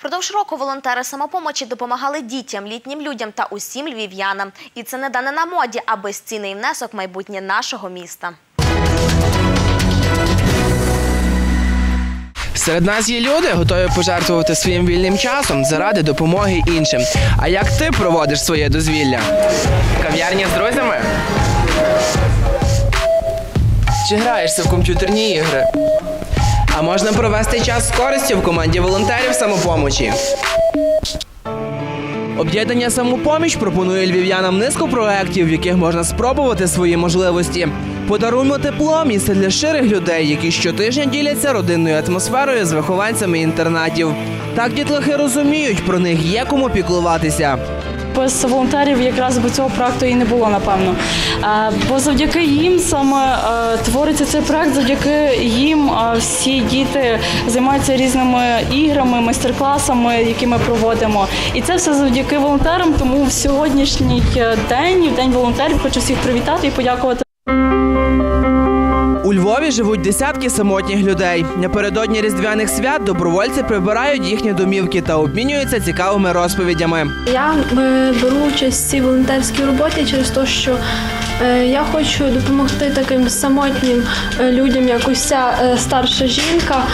Впродовж року волонтери самопомочі допомагали дітям, літнім людям та усім львів'янам. І це не дане на моді, а безцінний внесок майбутнє нашого міста. Серед нас є люди, готові пожертвувати своїм вільним часом заради допомоги іншим. А як ти проводиш своє дозвілля? Кав'ярні з друзями? Чи граєшся в комп'ютерні ігри? А можна провести час з користю в команді волонтерів самопомочі. Об'єднання самопоміч пропонує львів'янам низку проєктів, в яких можна спробувати свої можливості. Подаруймо тепло місце для щирих людей, які щотижня діляться родинною атмосферою з вихованцями інтернатів. Так дітлахи розуміють, про них є кому піклуватися. Без волонтерів якраз би цього проекту і не було, напевно. Бо завдяки їм саме е, твориться цей проект, завдяки їм всі діти займаються різними іграми, майстер-класами, які ми проводимо. І це все завдяки волонтерам. Тому в сьогоднішній е, день, в день волонтерів, хочу всіх привітати і подякувати. У Львові живуть десятки самотніх людей. Напередодні різдвяних свят добровольці прибирають їхні домівки та обмінюються цікавими розповідями. Я е, беру участь в цій волонтерській роботі через те, що е, я хочу допомогти таким самотнім е, людям, як ось ця старша жінка,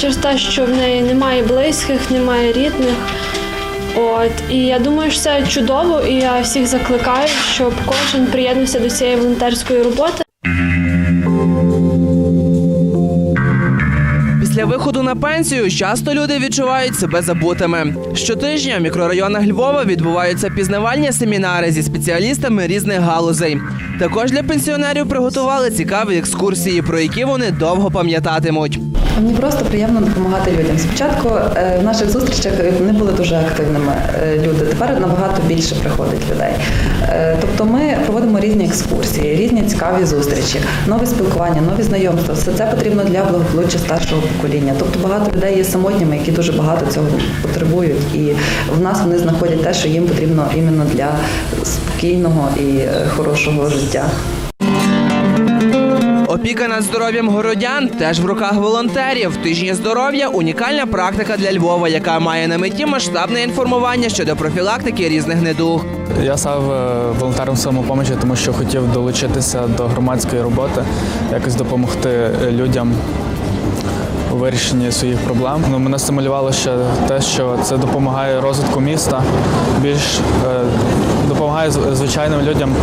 через те, що в неї немає близьких, немає рідних. От і я думаю, що це чудово, і я всіх закликаю, щоб кожен приєднався до цієї волонтерської роботи. Після виходу на пенсію часто люди відчувають себе забутими. Щотижня в мікрорайонах Львова відбуваються пізнавальні семінари зі спеціалістами різних галузей. Також для пенсіонерів приготували цікаві екскурсії, про які вони довго пам'ятатимуть. Мені просто приємно допомагати людям. Спочатку е, в наших зустрічах не були дуже активними е, люди. Тепер набагато більше приходить людей. Е, Тобто ми проводимо різні екскурсії, різні цікаві зустрічі, нові спілкування, нові знайомства. Все це потрібно для благополуччя старшого покоління. Тобто багато людей є самотніми, які дуже багато цього потребують. І в нас вони знаходять те, що їм потрібно іменно для спокійного і хорошого життя. Опіка над здоров'ям городян теж в руках волонтерів. Тижні здоров'я унікальна практика для Львова, яка має на меті масштабне інформування щодо профілактики різних недуг. Я став е, волонтером самопомочі, тому що хотів долучитися до громадської роботи, якось допомогти людям у вирішенні своїх проблем. Ну, мене стимулювало ще те, що це допомагає розвитку міста, більш е, допомагає звичайним людям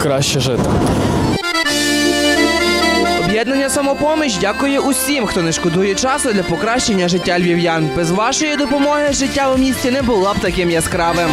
краще жити. Об'єднання самопоміч дякує усім, хто не шкодує часу для покращення життя львів'ян. Без вашої допомоги життя у місті не було б таким яскравим.